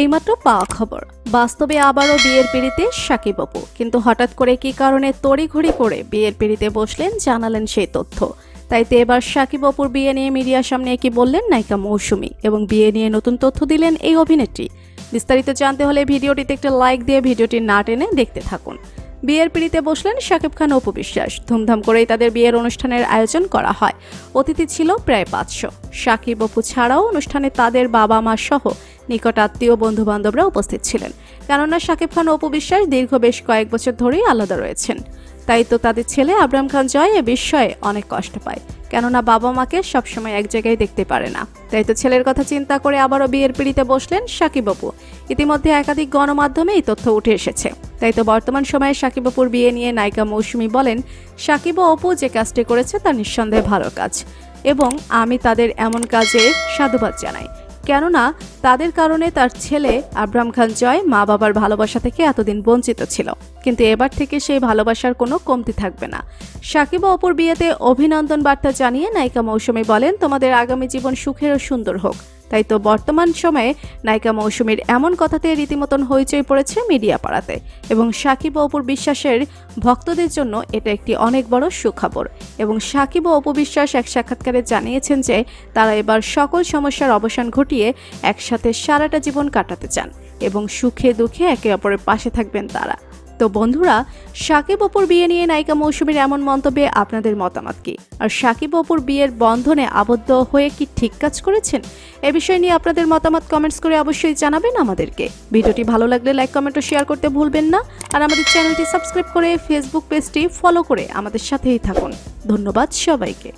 এইমাত্র পাওয়া খবর। বাস্তবে আবারও বিয়ের পিড়িতে সাকিব অপু কিন্তু হঠাৎ করে কি কারণে তড়িঘড়ি করে বিয়ের পিড়িতে বসলেন জানালেন সেই তথ্য। তাই তো এবার সাকিব অপুর বিয়ে নিয়ে মিডিয়ার সামনে কি বললেন নায়িকা মৌসুমী এবং বিয়ে নিয়ে নতুন তথ্য দিলেন এই অভিনেত্রী। বিস্তারিত জানতে হলে ভিডিওটিতে একটা লাইক দিয়ে ভিডিওটি না টেনে দেখতে থাকুন। বিয়ের পিড়িতে বসলেন শাকিব খান অপু বিশ্বাস। ধুমধাম করেই তাদের বিয়ের অনুষ্ঠানের আয়োজন করা হয়। অতিথি ছিল প্রায় পাঁচশো। শাকিব অপু ছাড়াও অনুষ্ঠানে তাদের বাবা মা সহ নিকট আত্মীয় বন্ধু বান্ধবরা উপস্থিত ছিলেন। কেননা শাকিব খান অপু বিশ্বাস দীর্ঘ বেশ কয়েক বছর ধরেই আলাদা রয়েছেন। তাই তো তাদের ছেলে আবরাম খান জয় এ বিষয়ে অনেক কষ্ট পায়। কেননা বাবা মাকে সবসময় এক জায়গায় দেখতে পারে না। তাই তো ছেলের কথা চিন্তা করে আবারও বিয়ের পিড়িতে বসলেন সাকিবাপু ইতিমধ্যে একাধিক গণমাধ্যমে এই তথ্য উঠে এসেছে। তাই তো বর্তমান সময়ে সাকিব অপুর বিয়ে নিয়ে নায়িকা মৌসুমি বলেন, সাকিব অপু যে কাজটি করেছে তা নিঃসন্দেহে ভালো কাজ। এবং আমি তাদের এমন কাজে সাধুবাদ জানাই। কেননা তাদের কারণে তার ছেলে আব্রাম খান জয় মা বাবার ভালোবাসা থেকে এতদিন বঞ্চিত ছিল। কিন্তু এবার থেকে সেই ভালোবাসার কোনো কমতি থাকবে না। সাকিব অপর বিয়েতে অভিনন্দন বার্তা জানিয়ে নায়িকা মৌসুমী বলেন, তোমাদের আগামী জীবন সুখের ও সুন্দর হোক। তাই তো বর্তমান সময়ে নায়িকা মৌসুমীর এমন কথাতে রীতিমতন হইচই পড়েছে মিডিয়া পাড়াতে এবং সাকিব অপুর বিশ্বাসের ভক্তদের জন্য এটা একটি অনেক বড় সুখবর। এবং সাকিব ও অপু বিশ্বাস এক সাক্ষাৎকারে জানিয়েছেন যে, তারা এবার সকল সমস্যার অবসান ঘটিয়ে একসাথে সারাটা জীবন কাটাতে চান এবং সুখে দুঃখে একে অপরের পাশে থাকবেন তারা। তো বন্ধুরা, সাকিব অপুর বিয়ে নিয়ে নায়িকা মৌসুমীর এমন মন্তব্যে আপনাদের মতামত কি? আর সাকিব অপুর বিয়ের বন্ধনে আবদ্ধ হয়ে কি ঠিক কাজ করেছেন? এ বিষয় নিয়ে আপনাদের মতামত কমেন্টস করে অবশ্যই জানাবেন আমাদেরকে। ভিডিওটি ভালো লাগলে লাইক কমেন্ট ও শেয়ার করতে ভুলবেন না। আর আমাদের চ্যানেলটি সাবস্ক্রাইব করে ফেসবুক পেজটি ফলো করে আমাদের সাথেই থাকুন। ধন্যবাদ সবাইকে।